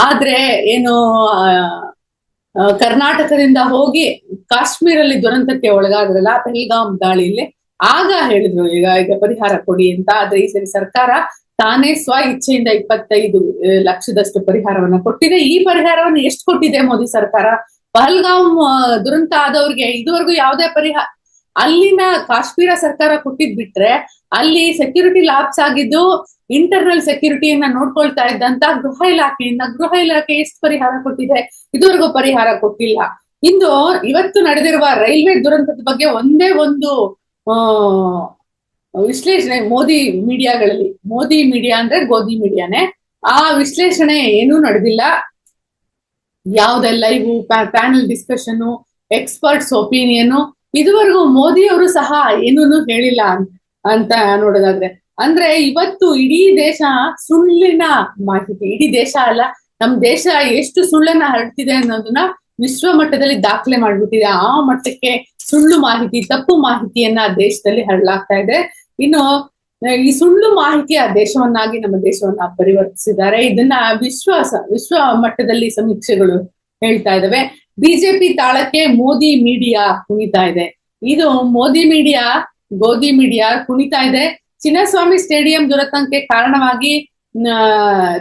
ಆದ್ರೆ ಏನು ಕರ್ನಾಟಕದಿಂದ ಹೋಗಿ ಕಾಶ್ಮೀರಲ್ಲಿ ದುರಂತಕ್ಕೆ ಒಳಗಾದ್ರಲ್ಲ, ಪೆಹಲ್ಗಾಮ್ ದಾಳಿಯಲ್ಲಿ ಆಗ ಹೇಳಿದ್ರು, ಈಗ ಈಗ ಪರಿಹಾರ ಕೊಡಿ ಅಂತ. ಆದ್ರೆ ಈ ಸರಿ ಸರ್ಕಾರ ತಾನೇ ಸ್ವ ಇಚ್ಛೆಯಿಂದ ಇಪ್ಪತ್ತೈದು ಲಕ್ಷದಷ್ಟು ಪರಿಹಾರವನ್ನ ಕೊಟ್ಟಿದೆ. ಈ ಪರಿಹಾರವನ್ನು ಎಷ್ಟು ಕೊಟ್ಟಿದೆ ಮೋದಿ ಸರ್ಕಾರ? ಪಹಲ್ಗಾಮ್ ದುರಂತ ಆದವ್ರಿಗೆ ಇದುವರೆಗೂ ಯಾವುದೇ ಪರಿಹಾರ ಅಲ್ಲಿನ ಕಾಶ್ಮೀರ ಸರ್ಕಾರ ಕೊಟ್ಟಿದ್ ಬಿಟ್ರೆ ಅಲ್ಲಿ ಸೆಕ್ಯೂರಿಟಿ ಲಾಪ್ಸ್ ಆಗಿದ್ದು ಇಂಟರ್ನಲ್ ಸೆಕ್ಯೂರಿಟಿಯನ್ನ ನೋಡ್ಕೊಳ್ತಾ ಇದ್ದಂತ ಗೃಹ ಇಲಾಖೆಯಿಂದ, ಗೃಹ ಇಲಾಖೆ ಎಷ್ಟು ಪರಿಹಾರ ಕೊಟ್ಟಿದೆ? ಇದುವರೆಗೂ ಪರಿಹಾರ ಕೊಟ್ಟಿಲ್ಲ. ಇಂದು ಇವತ್ತು ನಡೆದಿರುವ ರೈಲ್ವೆ ದುರಂತದ ಬಗ್ಗೆ ಒಂದೇ ಒಂದು ವಿಶ್ಲೇಷಣೆ ಮೋದಿ ಮೀಡಿಯಾಗಳಲ್ಲಿ, ಮೋದಿ ಮೀಡಿಯಾ ಅಂದ್ರೆ ಗೋಧಿ ಮೀಡಿಯಾನೇ. ಆ ವಿಶ್ಲೇಷಣೆ ಏನೂ ನಡೆದಿಲ್ಲ. ಯಾವುದೇ live panel discussion experts opinion, ಇದುವರೆಗೂ ಮೋದಿ ಅವರು ಸಹ ಏನೂ ಹೇಳಿಲ್ಲ ಅಂತ- ನೋಡೋದಾದ್ರೆ. ಅಂದ್ರೆ ಇವತ್ತು ಇಡೀ ದೇಶ ಸುಳ್ಳಿನ ಮಾಹಿತಿ, ಇಡೀ ದೇಶ ಅಲ್ಲ, ನಮ್ ದೇಶ ಎಷ್ಟು ಸುಳ್ಳನ್ನ ಹರಡ್ತಿದೆ ಅನ್ನೋದನ್ನ ವಿಶ್ವ ಮಟ್ಟದಲ್ಲಿ ದಾಖಲೆ ಮಾಡ್ಬಿಟ್ಟಿದೆ. ಆ ಮಟ್ಟಕ್ಕೆ ಸುಳ್ಳು ಮಾಹಿತಿ, ತಪ್ಪು ಮಾಹಿತಿಯನ್ನ ದೇಶದಲ್ಲಿ ಹರಳಾಗ್ತಾ ಇದೆ. ಇನ್ನು ಈ ಸುಳ್ಳು ಮಾಹಿತಿ ಆ ದೇಶವನ್ನಾಗಿ ನಮ್ಮ ದೇಶವನ್ನ ಪರಿವರ್ತಿಸಿದ್ದಾರೆ. ಇದನ್ನ ವಿಶ್ವಾಸ ವಿಶ್ವ ಮಟ್ಟದಲ್ಲಿ ಸಮೀಕ್ಷೆಗಳು ಹೇಳ್ತಾ ಇದಾವೆ. ಬಿಜೆಪಿ ತಾಳಕ್ಕೆ ಮೋದಿ ಮೀಡಿಯಾ ಕುಣಿತಾ ಇದೆ. ಇದು ಮೋದಿ ಮೀಡಿಯಾ, ಗೋಧಿ ಮೀಡಿಯಾ ಕುಣಿತಾ ಇದೆ. ಚಿನ್ನಸ್ವಾಮಿ ಸ್ಟೇಡಿಯಂ ದುರಂತಕ್ಕೆ ಕಾರಣವಾಗಿ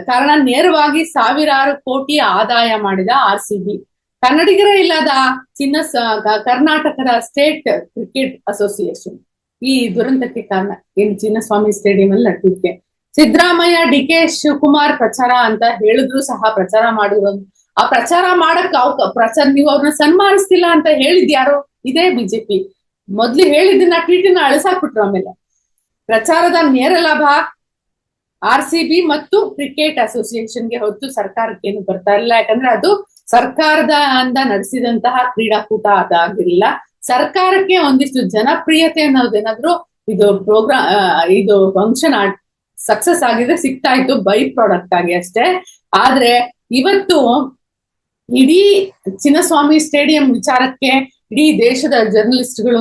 ಕಾರಣ ನೇರವಾಗಿ ಸಾವಿರಾರು ಕೋಟಿ ಆದಾಯ ಮಾಡಿದ ಆರ್ ಸಿ ಕನ್ನಡಿಗರೇ ಇಲ್ಲದ ಚಿನ್ನ ಕರ್ನಾಟಕದ ಸ್ಟೇಟ್ ಕ್ರಿಕೆಟ್ ಅಸೋಸಿಯೇಷನ್. ಈ ದುರಂತಕ್ಕೆ ಕಾರಣ ಏನು ಚಿನ್ನಸ್ವಾಮಿ ಸ್ಟೇಡಿಯಂ ಅಲ್ಲಿ ನಡೆದಿದ್ದೆ ಸಿದ್ದರಾಮಯ್ಯ, ಡಿ ಕೆ ಶಿವಕುಮಾರ್ ಪ್ರಚಾರ ಅಂತ ಹೇಳಿದ್ರು ಸಹ ಪ್ರಚಾರ ಮಾಡಿರೋದು ಆ ಪ್ರಚಾರ ಮಾಡಕ್ ಅವ್, ಪ್ರಚಾರ, ನೀವು ಅವ್ರನ್ನ ಸನ್ಮಾನಿಸ್ತಿಲ್ಲ ಅಂತ ಹೇಳಿದ್ಯಾರೋ ಇದೇ ಬಿಜೆಪಿ. ಮೊದ್ಲು ಹೇಳಿದ್ದನ್ನ ಟ್ವೀಟನ್ನ ಅಳಿಸಾಕ್ಬಿಟ್ರು ಆಮೇಲೆ. ಪ್ರಚಾರದ ನೇರ ಲಾಭ ಆರ್ ಸಿ ಬಿ ಮತ್ತು ಕ್ರಿಕೆಟ್ ಅಸೋಸಿಯೇಷನ್ಗೆ ಹೊತ್ತು ಸರ್ಕಾರಕ್ಕೆ ಏನು ಬರ್ತಾ ಇಲ್ಲ. ಯಾಕಂದ್ರೆ ಅದು ಸರ್ಕಾರದ ಅಂದ ನಡೆಸಿದಂತಹ ಕ್ರೀಡಾಕೂಟ ಅದಾಗಿರ್ಲಿಲ್ಲ ಸರ್ಕಾರಕ್ಕೆ ಒಂದಿಷ್ಟು ಜನಪ್ರಿಯತೆ ಅನ್ನೋದೇನಾದ್ರೂ ಇದು ಪ್ರೋಗ್ರಾಮ್ ಇದು ಫಂಕ್ಷನ್ ಸಕ್ಸಸ್ ಆಗಿದ್ರೆ ಸಿಗ್ತಾ ಇತ್ತು ಬೈ ಪ್ರಾಡಕ್ಟ್ ಆಗಿ ಅಷ್ಟೇ. ಆದ್ರೆ ಇವತ್ತು ಇಡೀ ಚಿನ್ನಸ್ವಾಮಿ ಸ್ಟೇಡಿಯಂ ವಿಚಾರಕ್ಕೆ ಇಡೀ ದೇಶದ ಜರ್ನಲಿಸ್ಟ್ಗಳು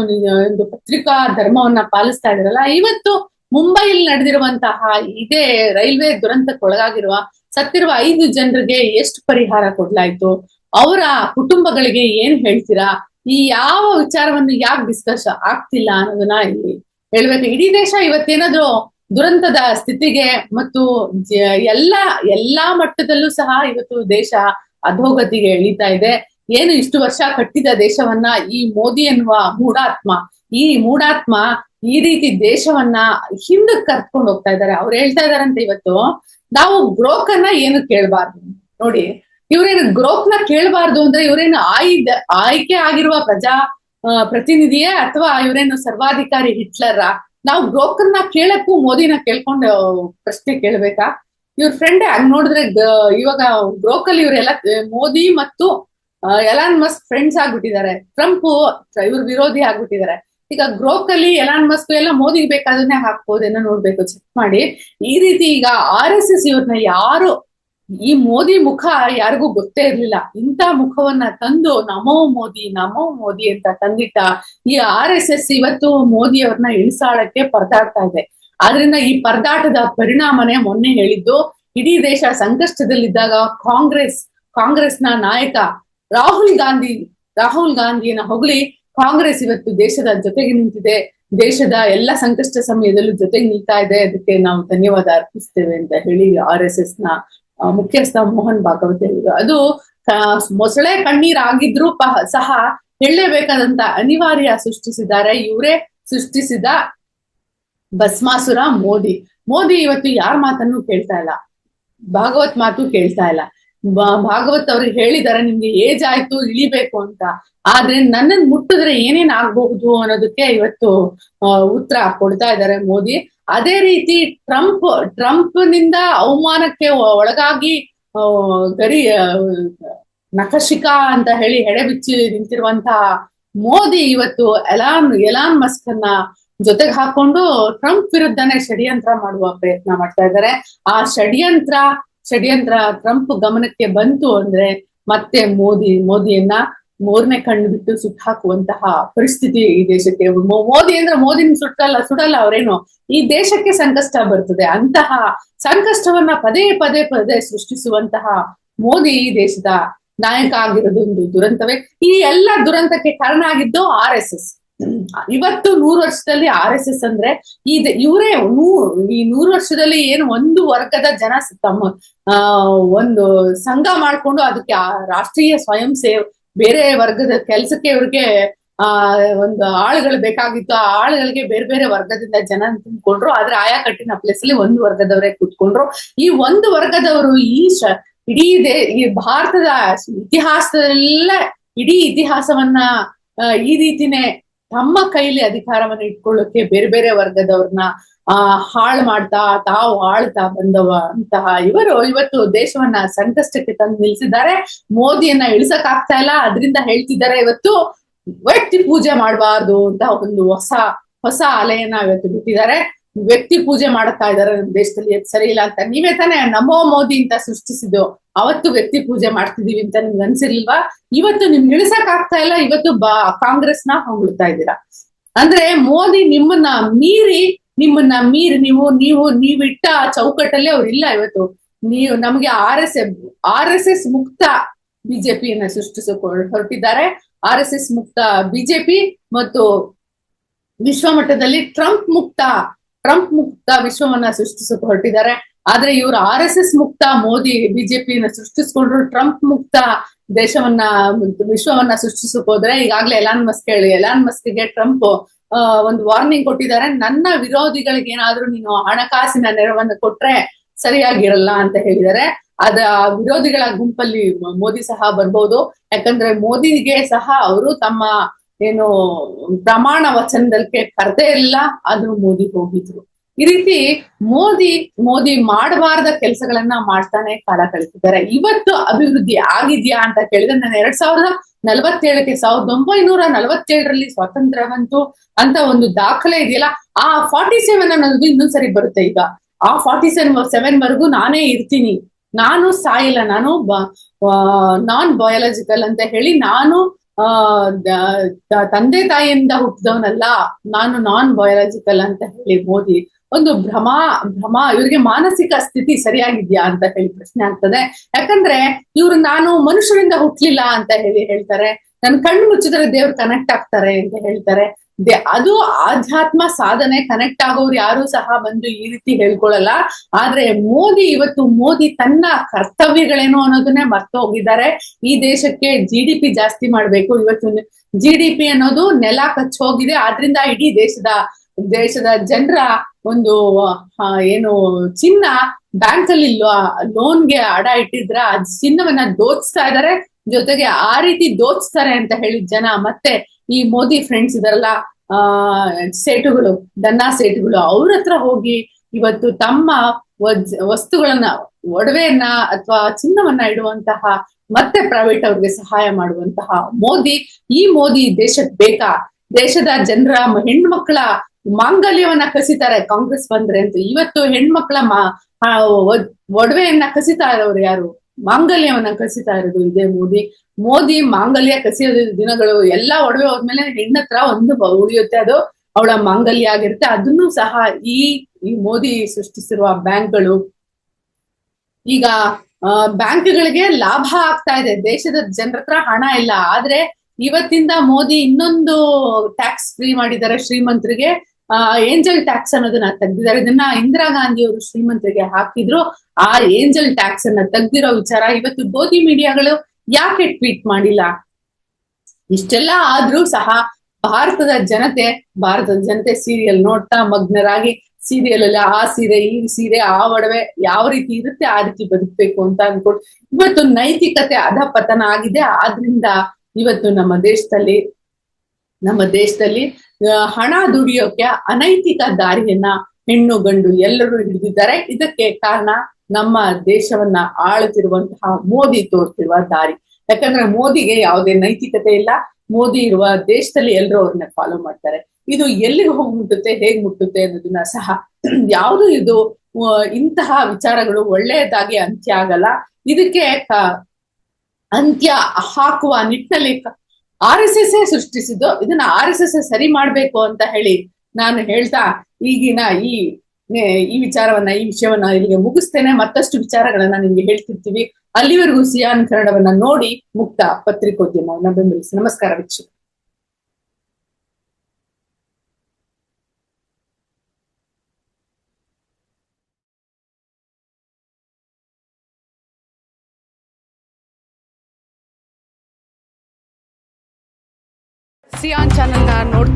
ಒಂದು ಪತ್ರಿಕಾ ಧರ್ಮವನ್ನ ಪಾಲಿಸ್ತಾ ಇದ್ರಲ್ಲ, ಇವತ್ತು ಮುಂಬೈಯಲ್ಲಿ ನಡೆದಿರುವಂತಹ ಇದೇ ರೈಲ್ವೆ ದುರಂತಕ್ಕೊಳಗಾಗಿರುವ ಸತ್ತಿರುವ ಐದು ಜನರಿಗೆ ಎಷ್ಟು ಪರಿಹಾರ ಕೊಡ್ಲಾಯ್ತು? ಅವರ ಕುಟುಂಬಗಳಿಗೆ ಏನ್ ಹೇಳ್ತೀರಾ? ಈ ಯಾವ ವಿಚಾರವನ್ನು ಯಾಕೆ ಡಿಸ್ಕಸ್ ಆಗ್ತಿಲ್ಲ ಅನ್ನೋದನ್ನ ಇಲ್ಲಿ ಹೇಳ್ಬೇಕು. ಇಡೀ ದೇಶ ಇವತ್ತೇನಾದ್ರು ದುರಂತದ ಸ್ಥಿತಿಗೆ ಮತ್ತು ಎಲ್ಲ, ಎಲ್ಲಾ ಮಟ್ಟದಲ್ಲೂ ಸಹ ಇವತ್ತು ದೇಶ ಅಧೋಗತಿಗೆ ಇಳಿತಾ ಇದೆ. ಏನು ಇಷ್ಟು ವರ್ಷ ಕಟ್ಟಿದ ದೇಶವನ್ನ ಈ ಮೋದಿ ಎನ್ನುವ ಮೂಢಾತ್ಮ, ಈ ಮೂಢಾತ್ಮ ಈ ರೀತಿ ದೇಶವನ್ನ ಹಿಂದಕ್ಕೆ ಕರ್ಕೊಂಡು ಹೋಗ್ತಾ ಇದ್ದಾರೆ. ಅವ್ರು ಹೇಳ್ತಾ ಇದಾರಂತೆ ಇವತ್ತು ನಾವು ಗ್ರೋಕ್ ಅನ್ನ ಏನು ಕೇಳಬಾರ್ದು? ನೋಡಿ, ಇವ್ರೇನು ಗ್ರೋಕ್ನ ಕೇಳಬಾರ್ದು ಅಂದ್ರೆ ಇವರೇನು ಆಯ್ದ, ಆಯ್ಕೆ ಆಗಿರುವ ಪ್ರಜಾ ಪ್ರತಿನಿಧಿಯೇ ಅಥವಾ ಇವರೇನು ಸರ್ವಾಧಿಕಾರಿ ಹಿಟ್ಲರ? ನಾವು ಗ್ರೋಕರ್ನ ಕೇಳಕ್ಕೂ ಮೋದಿನ ಕೇಳ್ಕೊಂಡು ಪ್ರಶ್ನೆ ಕೇಳ್ಬೇಕಾ? ಇವ್ರ ಫ್ರೆಂಡ್ ಹಂಗ್ ನೋಡಿದ್ರೆ ಇವಾಗ ಗ್ರೋಕಲ್ಲಿ ಇವರೆಲ್ಲ, ಮೋದಿ ಮತ್ತು ಎಲಾನ್ ಮಸ್ಕ್ ಫ್ರೆಂಡ್ಸ್ ಆಗ್ಬಿಟ್ಟಿದ್ದಾರೆ. ಟ್ರಂಪ್ ಇವ್ರ ವಿರೋಧಿ ಆಗ್ಬಿಟ್ಟಿದ್ದಾರೆ. ಈಗ ಗ್ರೋಕಲ್ಲಿ ಎಲಾನ್ ಮಸ್ಕ್ ಎಲ್ಲ ಮೋದಿಗೆ ಬೇಕಾದನ್ನೇ ಹಾಕ್ಬೋದೇನೋ ನೋಡ್ಬೇಕು ಚೆಕ್ ಮಾಡಿ. ಈ ರೀತಿ ಈಗ ಆರ್ ಎಸ್ ಎಸ್ ಇವ್ರನ್ನ ಯಾರು, ಈ ಮೋದಿ ಮುಖ ಯಾರಿಗೂ ಗೊತ್ತೇ ಇರ್ಲಿಲ್ಲ. ಇಂಥ ಮುಖವನ್ನ ತಂದು ನಮೋ ಮೋದಿ ನಮೋ ಮೋದಿ ಅಂತ ತಂದಿಟ್ಟ ಈ ಆರ್ ಎಸ್ ಎಸ್ ಇವತ್ತು ಮೋದಿ ಅವ್ರನ್ನ ಇಳಿಸಾಳಕ್ಕೆ ಪರದಾಡ್ತಾ ಇದೆ. ಆದ್ರಿಂದ ಈ ಪರದಾಟದ ಪರಿಣಾಮನೇ ಮೊನ್ನೆ ಹೇಳಿದ್ದು, ಇಡೀ ದೇಶ ಸಂಕಷ್ಟದಲ್ಲಿದ್ದಾಗ ಕಾಂಗ್ರೆಸ್, ಕಾಂಗ್ರೆಸ್ನ ನಾಯಕ ರಾಹುಲ್ ಗಾಂಧಿ, ರಾಹುಲ್ ಗಾಂಧಿಯನ್ನ ಹೊಗಳಿ ಕಾಂಗ್ರೆಸ್ ಇವತ್ತು ದೇಶದ ಜೊತೆಗೆ ನಿಂತಿದೆ, ದೇಶದ ಎಲ್ಲ ಸಂಕಷ್ಟ ಸಮಯದಲ್ಲೂ ಜೊತೆಗೆ ನಿಲ್ತಾ ಇದೆ. ಅದಕ್ಕೆ ನಾವು ಧನ್ಯವಾದ ಅರ್ಪಿಸ್ತೇವೆ ಅಂತ ಹೇಳಿ ಆರ್ ಎಸ್ ಎಸ್ನ ಮುಖ್ಯಸ್ಥ ಮೋಹನ್ ಭಾಗವತ್ ಹೇಳಿದ್ರು. ಅದು ಮೊಸಳೆ ಕಣ್ಣೀರಾಗಿದ್ರು ಸಹ ಹೇಳಲೇಬೇಕಾದಂತ ಅನಿವಾರ್ಯ ಸೃಷ್ಟಿಸಿದ್ದಾರೆ. ಇವರೇ ಸೃಷ್ಟಿಸಿದ ಭಸ್ಮಾಸುರ ಮೋದಿ. ಮೋದಿ ಇವತ್ತು ಯಾರ ಮಾತನ್ನು ಕೇಳ್ತಾ ಇಲ್ಲ. ಭಾಗವತ್ ಮಾತು ಕೇಳ್ತಾ ಇಲ್ಲ. ಭಾಗವತ್ ಅವ್ರಿಗೆ ಹೇಳಿದಾರೆ, ನಿಮ್ಗೆ ಏಜ್ ಆಯ್ತು, ಇಳಿಬೇಕು ಅಂತ. ಆದ್ರೆ ನನ್ನನ್ ಮುಟ್ಟಿದ್ರೆ ಏನೇನ್ ಆಗ್ಬಹುದು ಅನ್ನೋದಕ್ಕೆ ಇವತ್ತು ಉತ್ತರ ಕೊಡ್ತಾ ಇದ್ದಾರೆ ಮೋದಿ. ಅದೇ ರೀತಿ ಟ್ರಂಪ್ ಟ್ರಂಪ್ನಿಂದ ಅವಮಾನಕ್ಕೆ ಒಳಗಾಗಿ ಗರಿ ನಕಶಿಕಾ ನಖಶಿಕ ಅಂತ ಹೇಳಿ ಹೆಡೆಬಿಚ್ಚಿ ನಿಂತಿರುವಂತಹ ಮೋದಿ ಇವತ್ತು ಎಲಾನ್ ಎಲಾನ್ ಮಸ್ಕ್ ಅನ್ನ ಜೊತೆಗೆ ಹಾಕೊಂಡು ಟ್ರಂಪ್ ವಿರುದ್ಧನೇ ಷಡ್ಯಂತ್ರ ಮಾಡುವ ಪ್ರಯತ್ನ ಮಾಡ್ತಾ ಇದ್ದಾರೆ. ಆ ಷಡ್ಯಂತ್ರ ಷಡ್ಯಂತ್ರ ಟ್ರಂಪ್ ಗಮನಕ್ಕೆ ಬಂತು ಅಂದ್ರೆ ಮತ್ತೆ ಮೋದಿ, ಮೋದಿಯನ್ನ ಮೂರನೇ ಕಣ್ಣು ಬಿಟ್ಟು ಸುಟ್ಟು ಹಾಕುವಂತಹ ಪರಿಸ್ಥಿತಿ ಈ ದೇಶಕ್ಕೆ ಮೋದಿ ಅಂದ್ರೆ ಮೋದಿನ ಸುಟ್ಟಲ್ಲ, ಸುಡಲ್ಲ ಅವರೇನು. ಈ ದೇಶಕ್ಕೆ ಸಂಕಷ್ಟ ಬರ್ತದೆ. ಅಂತಹ ಸಂಕಷ್ಟವನ್ನ ಪದೇ ಪದೇ ಪದೇ ಸೃಷ್ಟಿಸುವಂತಹ ಮೋದಿ ಈ ದೇಶದ ನಾಯಕ ಆಗಿರೋದು ಒಂದು ದುರಂತವೇ. ಈ ಎಲ್ಲ ದುರಂತಕ್ಕೆ ಕಾರಣ ಆಗಿದ್ದು ಆರ್ ಎಸ್ ಎಸ್. ಇವತ್ತು ನೂರು ವರ್ಷದಲ್ಲಿ ಆರ್ ಎಸ್ ಎಸ್ ಅಂದ್ರೆ ಈ ಇವರೇ ನೂ, ಈ ನೂರು ವರ್ಷದಲ್ಲಿ ಏನು ಒಂದು ವರ್ಗದ ಜನ ತಮ್ಮ, ಆ, ಒಂದು ಸಂಘ ಮಾಡ್ಕೊಂಡು ಅದಕ್ಕೆ ರಾಷ್ಟ್ರೀಯ ಸ್ವಯಂ ಸೇವ್ ಬೇರೆ ವರ್ಗದ ಕೆಲಸಕ್ಕೆ ಇವ್ರಿಗೆ, ಆ, ಒಂದು ಆಳುಗಳು ಬೇಕಾಗಿತ್ತು, ಆ ಆಳುಗಳಿಗೆ ಬೇರೆ ಬೇರೆ ವರ್ಗದಿಂದ ಜನ ತುಂಬಿಕೊಂಡ್ರು, ಆದ್ರೆ ಆಯಾ ಕಟ್ಟಿನ ಪ್ಲೇಸ್ ಅಲ್ಲಿ ಒಂದು ವರ್ಗದವರೇ ಕೂತ್ಕೊಂಡ್ರು. ಈ ಒಂದು ವರ್ಗದವರು ಈ ಶ, ಇಡೀ ದೇ, ಈ ಭಾರತದ ಇತಿಹಾಸದಲ್ಲೇ ಇಡೀ ಇತಿಹಾಸವನ್ನ ಈ ರೀತಿನೇ ತಮ್ಮ ಕೈಲಿ ಅಧಿಕಾರವನ್ನು ಇಟ್ಕೊಳ್ಳೋಕೆ ಬೇರೆ ಬೇರೆ ವರ್ಗದವ್ರನ್ನ, ಆ, ಹಾಳು ಮಾಡ್ತಾ, ತಾವು ಆಳ್ತಾ ಬಂದವ ಅಂತಹ ಇವರು ಇವತ್ತು ದೇಶವನ್ನ ಸಂಕಷ್ಟಕ್ಕೆ ತಂದು ನಿಲ್ಸಿದ್ದಾರೆ. ಮೋದಿಯನ್ನ ಇಳಿಸಕ್ ಆಗ್ತಾ ಇಲ್ಲ. ಅದರಿಂದ ಹೇಳ್ತಿದ್ದಾರೆ ಇವತ್ತು ವ್ಯಕ್ತಿ ಪೂಜೆ ಮಾಡಬಾರ್ದು ಅಂತ ಒಂದು ಹೊಸ ಹೊಸ ಅಲೆಯನ್ನ ಇವತ್ತು ಬಿಟ್ಟಿದ್ದಾರೆ. ವ್ಯಕ್ತಿ ಪೂಜೆ ಮಾಡುತ್ತಾ ಇದ್ದಾರೆ ನಮ್ಮ ದೇಶದಲ್ಲಿ, ಅದು ಸರಿ ಇಲ್ಲ ಅಂತ. ನೀವೇ ತಾನೇ ನಮೋ ಮೋದಿ ಅಂತ ಸೃಷ್ಟಿಸಿದ್ದು. ಅವತ್ತು ವ್ಯಕ್ತಿ ಪೂಜೆ ಮಾಡ್ತಿದೀವಿ ಅಂತ ನಿಮ್ಗೆ ಅನ್ಸಿರ್ಲಿಲ್ವಾ? ಇವತ್ತು ನಿಮ್ಗೆ ಇಳಿಸಕ್ ಆಗ್ತಾ ಇಲ್ಲ, ಇವತ್ತು ಬಾ, ಕಾಂಗ್ರೆಸ್ನ ಹೊಗಳ್ತಾ ಇದ್ದೀರಾ? ಅಂದ್ರೆ ಮೋದಿ ನಿಮ್ಮನ್ನ ಮೀರಿ ನಿಮ್ಮನ್ನ ಮೀರಿ, ನೀವು ನೀವು, ನೀವಿಟ್ಟ ಚೌಕಟ್ಟಲ್ಲಿ ಅವ್ರಿಲ್ಲ ಇವತ್ತು. ನೀವು, ನಮಗೆ R S R S S ಮುಕ್ತ ಬಿಜೆಪಿಯನ್ನ ಸೃಷ್ಟಿಸಕ್, ಹೊರಟಿದ್ದಾರೆ. ಆರ್ ಎಸ್ ಎಸ್ ಮುಕ್ತ ಬಿಜೆಪಿ ಮತ್ತು ವಿಶ್ವಮಟ್ಟದಲ್ಲಿ ಟ್ರಂಪ್ ಮುಕ್ತ ಟ್ರಂಪ್ ಮುಕ್ತ ವಿಶ್ವವನ್ನ ಸೃಷ್ಟಿಸಕ್ ಹೊರಟಿದ್ದಾರೆ. ಆದ್ರೆ ಇವರು ಆರ್ ಎಸ್ ಎಸ್ ಮುಕ್ತ, ಮೋದಿ ಬಿಜೆಪಿನ ಸೃಷ್ಟಿಸ್ಕೊಂಡ್ರು ಟ್ರಂಪ್ ಮುಕ್ತ ದೇಶವನ್ನ, ವಿಶ್ವವನ್ನ ಸೃಷ್ಟಿಸಕ್ ಹೋದ್ರೆ ಈಗಾಗ್ಲೇ ಎಲಾನ್ ಮಸ್ಕ್ ಹೇಳಿ. ಎಲಾನ್ ಮಸ್ಕ್ಗೆ ಟ್ರಂಪ್ ಒಂದು ವಾರ್ನಿಂಗ್ ಕೊಟ್ಟಿದ್ದಾರೆ. ನನ್ನ ವಿರೋಧಿಗಳಿಗೆ ಏನಾದ್ರೂ ನೀನು ಹಣಕಾಸಿನ ನೆರವನ್ನು ಕೊಟ್ರೆ ಸರಿಯಾಗಿರಲ್ಲ ಅಂತ ಹೇಳಿದ್ದಾರೆ. ಅದ ವಿರೋಧಿಗಳ ಗುಂಪಲ್ಲಿ ಮೋದಿ ಸಹ ಬರ್ಬೋದು. ಯಾಕಂದ್ರೆ ಮೋದಿಗೆ ಸಹ ಅವರು ತಮ್ಮ ಏನು ಪ್ರಮಾಣ ವಚನದಲ್ಲಿ ಕರೆದೇ ಇಲ್ಲ ಅದು ಮೋದಿ ಹೋಗಿದ್ರು. ಈ ರೀತಿ ಮೋದಿ ಮೋದಿ ಮಾಡಬಾರದ ಕೆಲಸಗಳನ್ನ ಮಾಡ್ತಾನೆ ಕಾಲ ಕಳಿಸಿದ್ದಾರೆ. ಇವತ್ತು ಅಭಿವೃದ್ಧಿ ಆಗಿದ್ಯಾ ಅಂತ ಕೇಳಿದ್ರೆ ನಾನು ಎರಡ್ ಸಾವಿರದ ನಲವತ್ತೇಳಕ್ಕೆ ಸಾವಿರದ ಒಂಬೈನೂರ ನಲವತ್ತೇಳರಲ್ಲಿ ಸ್ವಾತಂತ್ರ್ಯ ಬಂತು ಅಂತ ಒಂದು ದಾಖಲೆ ಇದೆಯಲ್ಲ, ಆ ಫಾರ್ಟಿ ಸೆವೆನ್ ಅನ್ನೋದು ಇನ್ನೊಂದ್ಸರಿ ಬರುತ್ತೆ ಈಗ. ಆ ಫಾರ್ಟಿ ಸೆವೆನ್ ಸೆವೆನ್ ವರೆಗೂ ನಾನೇ ಇರ್ತೀನಿ. ನಾನು ಸಾಯಿಲ್ಲ, ನಾನು ನಾನ್ ಬಯಾಲಜಿಕಲ್ ಅಂತ ಹೇಳಿ ನಾನು ತಂದೆ ತಾಯಿಯಿಂದ ಹುಟ್ಟಿದವನಲ್ಲ, ನಾನು ನಾನ್ ಬಯಾಲಜಿಕಲ್ ಅಂತ ಹೇಳಿ ಮೋದಿ ಒಂದು ಭ್ರಮ ಭ್ರಮ, ಇವರಿಗೆ ಮಾನಸಿಕ ಸ್ಥಿತಿ ಸರಿಯಾಗಿದ್ಯಾ ಅಂತ ಹೇಳಿ ಪ್ರಶ್ನೆ ಆಗ್ತದೆ. ಯಾಕಂದ್ರೆ, ಇವ್ರು ನಾನು ಮನುಷ್ಯರಿಂದ ಹುಟ್ಲಿಲ್ಲ ಅಂತ ಹೇಳಿ ಹೇಳ್ತಾರೆ. ನನ್ ಕಣ್ಣು ಮುಚ್ಚಿದ್ರೆ ದೇವ್ರು ಕನೆಕ್ಟ್ ಆಗ್ತಾರೆ ಅಂತ ಹೇಳ್ತಾರೆ. ಅದು ಆಧ್ಯಾತ್ಮ ಸಾಧನೆ ಕನೆಕ್ಟ್ ಆಗೋರು ಯಾರು ಸಹ ಬಂದು ಈ ರೀತಿ ಹೇಳ್ಕೊಳ್ಳಲ್ಲ ಆದ್ರೆ ಮೋದಿ, ಇವತ್ತು ಮೋದಿ ತನ್ನ ಕರ್ತವ್ಯಗಳೇನು ಅನ್ನೋದನ್ನೇ ಮರ್ತು ಹೋಗಿದ್ದಾರೆ ಈ ದೇಶಕ್ಕೆ ಜಿ ಡಿ ಪಿ ಜಾಸ್ತಿ ಮಾಡ್ಬೇಕು. ಇವತ್ತು ಜಿ ಡಿ ಪಿ ಅನ್ನೋದು ನೆಲ ಕಚ್ಚ ಹೋಗಿದೆ. ಆದ್ರಿಂದ ಇಡೀ ದೇಶದ ದೇಶದ ಜನರ ಒಂದು ಏನು ಚಿನ್ನ ಬ್ಯಾಂಕ್ ಅಲ್ಲಿ ಲೋನ್ಗೆ ಅಡ ಇಟ್ಟಿದ್ರ, ಆ ಚಿನ್ನವನ್ನ ದೋಚ್ತಾ ಇದಾರೆ. ಜೊತೆಗೆ ಆ ರೀತಿ ದೋಚ್ತಾರೆ ಅಂತ ಹೇಳಿದ ಜನ. ಮತ್ತೆ ಈ ಮೋದಿ ಫ್ರೆಂಡ್ಸ್ ಇದರಲ್ಲ, ಆ ಸೇಟುಗಳು ದನ್ನಾ ಸೇಟುಗಳು ಅವ್ರ ಹತ್ರ ಹೋಗಿ ಇವತ್ತು ತಮ್ಮ ವಸ್ತುಗಳನ್ನ, ಒಡವೆಯನ್ನ ಅಥವಾ ಚಿನ್ನವನ್ನ ಇಡುವಂತಹ ಮತ್ತೆ ಪ್ರೈವೇಟ್ ಅವ್ರಿಗೆ ಸಹಾಯ ಮಾಡುವಂತಹ ಮೋದಿ, ಈ ಮೋದಿ ದೇಶಕ್ಕೆ ಬೇಕಾ? ದೇಶದ ಜನರ ಹೆಣ್ಮಕ್ಳ ಮಾಂಗಲ್ಯವನ್ನ ಕಸಿತಾರೆ ಕಾಂಗ್ರೆಸ್ ಬಂದ್ರೆ ಅಂತ. ಇವತ್ತು ಹೆಣ್ಮಕ್ಳ ಮಾ ಒಡವೆಯನ್ನ ಕಸಿತಾ ಇರೋರು ಯಾರು? ಮಾಂಗಲ್ಯವನ್ನ ಕಸಿತಾ ಇರೋದು ಇದೇ ಮೋದಿ. ಮೋದಿ ಮಾಂಗಲ್ಯ ಕಸಿಯೋದು ದಿನಗಳು ಎಲ್ಲಾ ಒಡವೆ ಹೋದ್ಮೇಲೆ ಹೆಣ್ಣತ್ರ ಒಂದು ಉಳಿಯುತ್ತೆ. ಅದು ಅವಳ ಮಾಂಗಲ್ಯ ಆಗಿರುತ್ತೆ. ಅದನ್ನು ಸಹ ಈ ಈ ಮೋದಿ ಸೃಷ್ಟಿಸಿರುವ ಬ್ಯಾಂಕ್ಗಳು ಈಗ ಬ್ಯಾಂಕ್ಗಳಿಗೆ ಲಾಭ ಆಗ್ತಾ ಇದೆ. ದೇಶದ ಜನರ ಹತ್ರ ಹಣ ಇಲ್ಲ. ಆದ್ರೆ ಇವತ್ತಿಂದ ಮೋದಿ ಇನ್ನೊಂದು ಟ್ಯಾಕ್ಸ್ ಫ್ರೀ ಮಾಡಿದ್ದಾರೆ ಶ್ರೀಮಂತರಿಗೆ. ಆ ಏಂಜಲ್ ಟ್ಯಾಕ್ಸ್ ಅನ್ನೋದನ್ನ ತೆಗ್ದಿದ್ದಾರೆ. ಇದನ್ನ ಇಂದಿರಾ ಗಾಂಧಿ ಅವರು ಶ್ರೀಮಂತರಿಗೆ ಹಾಕಿದ್ರು. ಆ ಏಂಜಲ್ ಟ್ಯಾಕ್ಸ್ ಅನ್ನ ತೆಗ್ದಿರೋ ವಿಚಾರ ಇವತ್ತು ಗೋಧಿ ಮೀಡಿಯಾಗಳು ಯಾಕೆ ಟ್ವೀಟ್ ಮಾಡಿಲ್ಲ? ಇಷ್ಟೆಲ್ಲ ಆದ್ರೂ ಸಹ ಭಾರತದ ಜನತೆ ಭಾರತದ ಜನತೆ ಸೀರಿಯಲ್ ನೋಡ್ತಾ ಮಗ್ನರಾಗಿ ಸೀರಿಯಲ್ ಅಲ್ಲಿ ಆ ಸೀರೆ, ಈ ಸೀರೆ, ಆ ಒಡವೆ ಯಾವ ರೀತಿ ಇರುತ್ತೆ ಆ ರೀತಿ ಬದುಕಬೇಕು ಅಂತ ಅನ್ಕೊಂಡು ಇವತ್ತು ನೈತಿಕತೆ ಅಧಪತನ ಆಗಿದೆ. ಆದ್ರಿಂದ ಇವತ್ತು ನಮ್ಮ ದೇಶದಲ್ಲಿ ನಮ್ಮ ದೇಶದಲ್ಲಿ ಹಣ ದುಡಿಯೋಕೆ ಅನೈತಿಕ ದಾರಿಯನ್ನ ಹೆಣ್ಣು ಗಂಡು ಎಲ್ಲರೂ ಹಿಡಿದಿದ್ದಾರೆ. ಇದಕ್ಕೆ ಕಾರಣ ನಮ್ಮ ದೇಶವನ್ನ ಆಳುತ್ತಿರುವಂತಹ ಮೋದಿ ತೋರ್ತಿರುವ ದಾರಿ. ಯಾಕಂದ್ರೆ ಮೋದಿಗೆ ಯಾವುದೇ ನೈತಿಕತೆ ಇಲ್ಲ. ಮೋದಿ ಇರುವ ದೇಶದಲ್ಲಿ ಎಲ್ಲರೂ ಅವ್ರನ್ನ ಫಾಲೋ ಮಾಡ್ತಾರೆ. ಇದು ಎಲ್ಲಿಗೆ ಹೋಗಿ ಮುಟ್ಟುತ್ತೆ, ಹೇಗ್ ಮುಟ್ಟುತ್ತೆ ಅನ್ನೋದನ್ನ ಸಹ ಯಾವುದು ಇದು ಇಂತಹ ವಿಚಾರಗಳು ಒಳ್ಳೆಯದಾಗಿ ಅಂತ್ಯ ಆಗಲ್ಲ. ಇದಕ್ಕೆ ಅಂತ್ಯ ಹಾಕುವ ನಿಟ್ಟಿನಲ್ಲಿ ಆರ್ ಎಸ್ ಎಸ್ ಸೃಷ್ಟಿಸಿದ್ದು, ಇದನ್ನ ಆರ್ ಎಸ್ ಎಸ್ ಸರಿ ಮಾಡ್ಬೇಕು ಅಂತ ಹೇಳಿ ನಾನು ಹೇಳ್ತಾ ಈಗಿನ ಈ ಈ ವಿಚಾರವನ್ನ, ಈ ವಿಷಯವನ್ನ ಇಲ್ಲಿಗೆ ಮುಗಿಸ್ತೇನೆ. ಮತ್ತಷ್ಟು ವಿಚಾರಗಳನ್ನ ನಿಮ್ಗೆ ಹೇಳ್ತಿರ್ತೀವಿ. ಅಲ್ಲಿವರೆಗೂ ಸಿಯಾನ್ ಕನ್ನಡವನ್ನ ನೋಡಿ ಮುಕ್ತ ಪತ್ರಿಕೋದ್ಯಮವನ್ನ ಬೆಂಬಲಿಸಿ. ನಮಸ್ಕಾರ ವೀಕ್ಷಕ